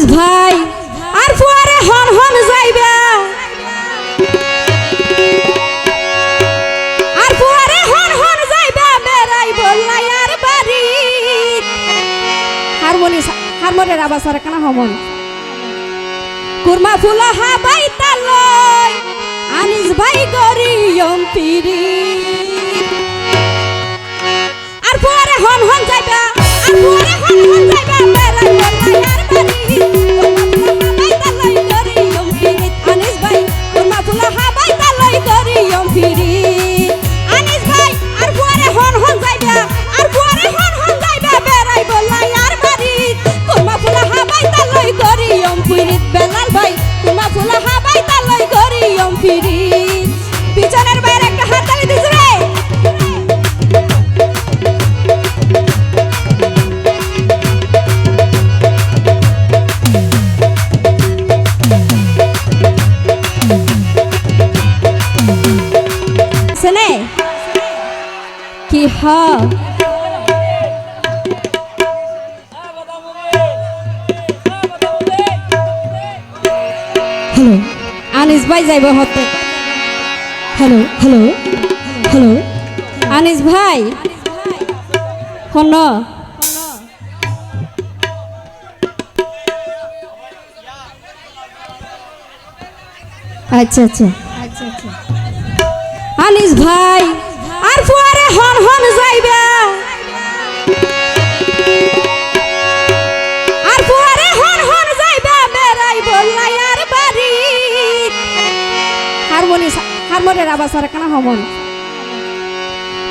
আনিস ভাই, আর ফুয়ারে হন হন যাইবে। আর ফুয়ারে হন হন যাইবে বেড়াই বললাই আর বাড়ি। হারমোনি হারমোনিয়ার আবার সারা কানা হমন কুরমা ফুলা হা বাই তালয় আনিস ভাই গরিয়ম পিরি হ হ্যালো। আনিস ভাই যাইব হতে। Hello hello. হ্যালো। আনিস ভাই। হন আচ্ছা আচ্ছা। আনিস ভাই। আর ফুয়ারে হন হন যাইবে। আর ফুয়ারে হন হন যাইবে বেড়াই বললাই আর বাড়ি। হারমোনি হারমোনিয়ার আবার সারা কানা হমন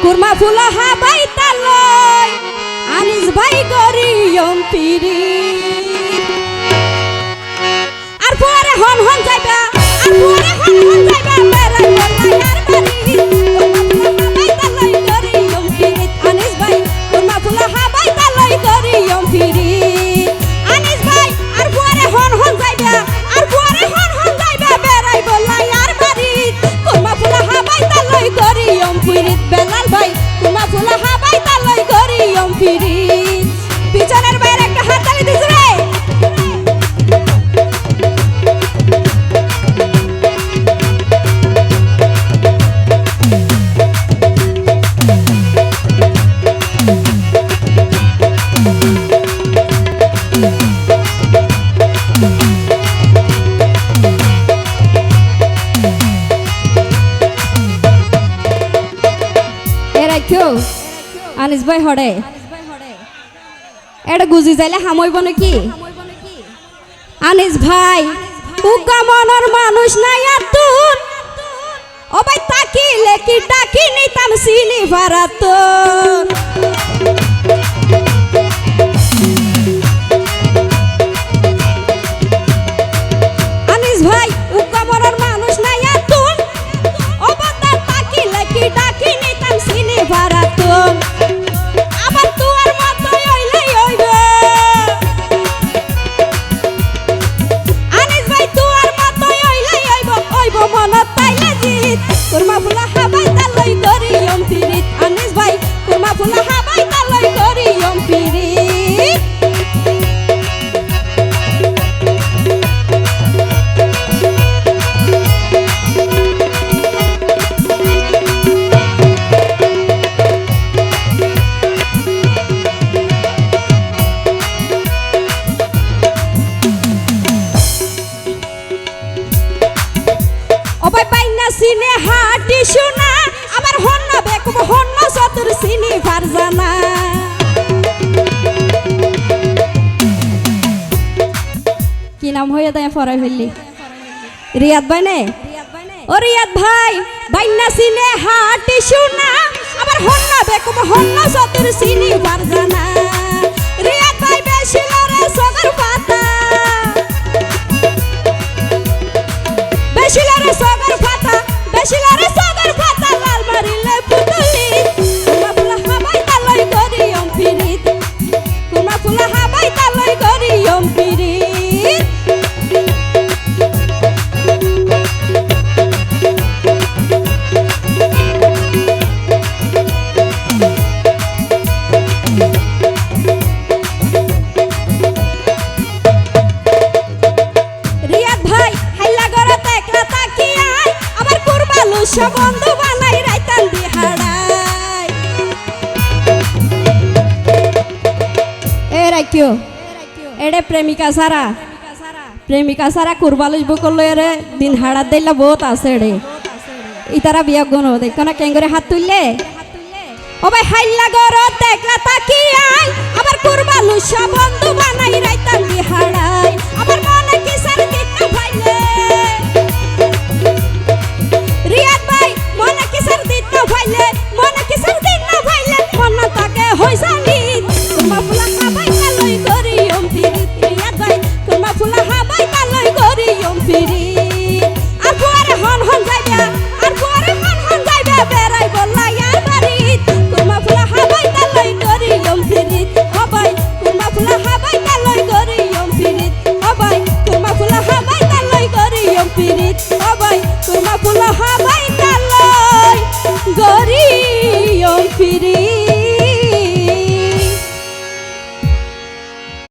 কুরমা ফুলা হা বাই তালয়, আনিস ভাই গরিয়ম পিরি আর ফুয়ারে হন হন যাইবে, আর ফুয়ারে হন হন কেউ আনিস ভাই হড়ে এটা গুজি যাইলে হামইব নাকি? আনিস ভাই উকা মনের মানুষ নাই আর তুন ও ভাই, তাকিলে কি ডাকি নিতাম সিনি ভারাতন সিনে হাটি শোনা আবার হন্ন বেকুব, হন্ন সতুর সিনি ফারজানা কি নাম হইয়া তাই ফরাই ফেললি? রিয়াদ ভাই নে? ও রিয়াদ ভাই বাইনা সিনে হাটি শোনা আবার হন্ন বেকুব, হন্ন সতুর সিনি ফারজানা ব্যবসা বন্ধু বানাই রাইতান দিহাড়াই এ রাখিও এডে প্রেমিকা সারা। প্রেমিকা সারা কুরবালিশ বকল এরে দিন হাড়াত দিলা বহুত আছে এডে। ইতারা বিয়া গুণ দেখ না কেঙ্গরে হাত তুললে? ও ভাই হাইল্লা গরত দেখলা তাকিয়াই, আবার